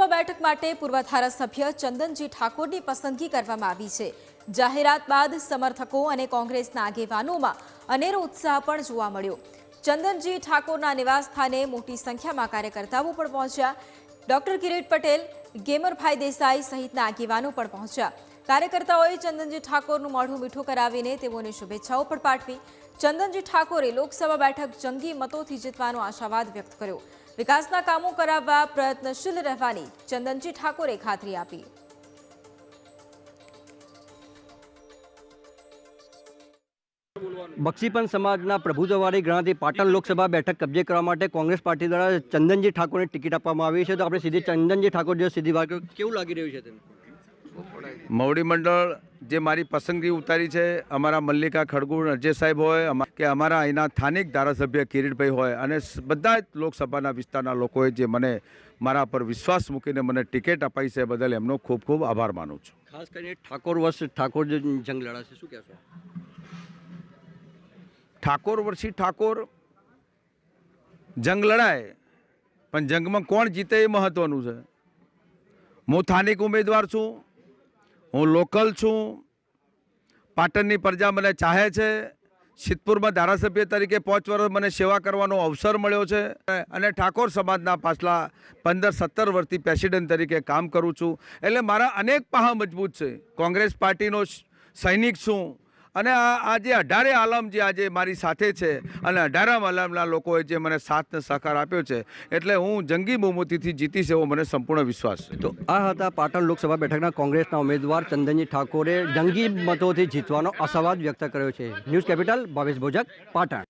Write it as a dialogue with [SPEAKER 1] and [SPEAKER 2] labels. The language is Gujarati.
[SPEAKER 1] લોકસભા બેઠક માટે પૂર્વ ધારાસભ્ય ચંદનજી ઠાકોરની પસંદગી કરવામાં આવી છે. જાહેરાત બાદ સમર્થકો અને કોંગ્રેસના આગેવાનોમાં અનેરો ઉત્સાહ પણ જોવા મળ્યો. ચંદનજી ઠાકોરના નિવાસસ્થાને મોટી સંખ્યામાં કાર્યકર્તાઓ પણ પહોંચ્યા. ડોક્ટર કિરીટ પટેલ ગેમરભાઈ દેસાઈ સહિતના આગેવાનો પણ પહોંચ્યા. કાર્યકર્તાઓએ ચંદનજી ઠાકોરનું મોઢું મીઠું કરાવીને તેઓને શુભેચ્છાઓ પણ પાઠવી. ચંદનજી ઠાકોરે લોકસભા બેઠક જંગી મતોથી જીતવાનો આશાવાદ વ્યક્ત કર્યો. વિકાસના કામો કરાવવા પ્રયત્નશીલ રહેવાની ચંદનજી ઠાકોરે ખાતરી આપી.
[SPEAKER 2] બક્ષીપંચ સમાજના પ્રભુત્વવાળી ગણાતી પાટણ લોકસભા બેઠક કબજે કરવા માટે કોંગ્રેસ પાર્ટી દ્વારા ચંદનજી ઠાકોરને ટિકિટ આપવામાં આવી છે. તો આપણે સીધી ચંદનજી ઠાકોર જે સીધી વાત કેવું લાગી રહ્યું છે તેનું?
[SPEAKER 3] મવડી મંડળ જે મારી પસંદગી ઉતારી છે અમારા મલ્લિકા ખડગુ અજય સાહેબ હોય કે અમારા અહીંના સ્થાનિક ધારાસભ્ય કિરીટભાઈ હોય અને બધા જ લોકસભાના વિસ્તારના લોકોએ જે મને મારા પર વિશ્વાસ મૂકીને મને ટિકિટ અપાઈ છે બદલ એમનો ખૂબ ખૂબ આભાર માનું છું.
[SPEAKER 2] ખાસ કરીને ઠાકોર વર્ષ ઠાકોર જંગ લડાશે શું કહેશો?
[SPEAKER 3] ઠાકોર વર્ષી ઠાકોર, જંગ લડાય, પણ જંગમાં કોણ જીતે એ મહત્વનું છે. હું સ્થાનિક ઉમેદવાર છું, હું લોકલ છું, પાટણની પ્રજા મને ચાહે છે, સિદ્ધપુરમાં ધારાસભ્ય તરીકે પાંચ વર્ષ મને સેવા કરવાનો અવસર મળ્યો છે અને ઠાકોર સમાજના પાછલા પંદર સત્તર વર્ષથી પ્રેસિડેન્ટ તરીકે કામ કરું છું. એટલે મારા અનેક પાહા મજબૂત છે. કોંગ્રેસ પાર્ટીનો સૈનિક છું અને આજે અઢારે આલમ જે આજે મારી સાથે છે અને અઢારમ આલમના લોકોએ જે મને સાથને સહકાર આપ્યો છે, એટલે હું જંગી બહુમતીથી જીતીશ એવો મને સંપૂર્ણ વિશ્વાસ છે.
[SPEAKER 2] તો આ હતા પાટણ લોકસભા બેઠકના કોંગ્રેસના ઉમેદવાર ચંદનજી ઠાકોરે જંગી મતોથી જીતવાનો અસવાદ વ્યક્ત કર્યો છે. News capital Bhavesh Bhojak, Patan.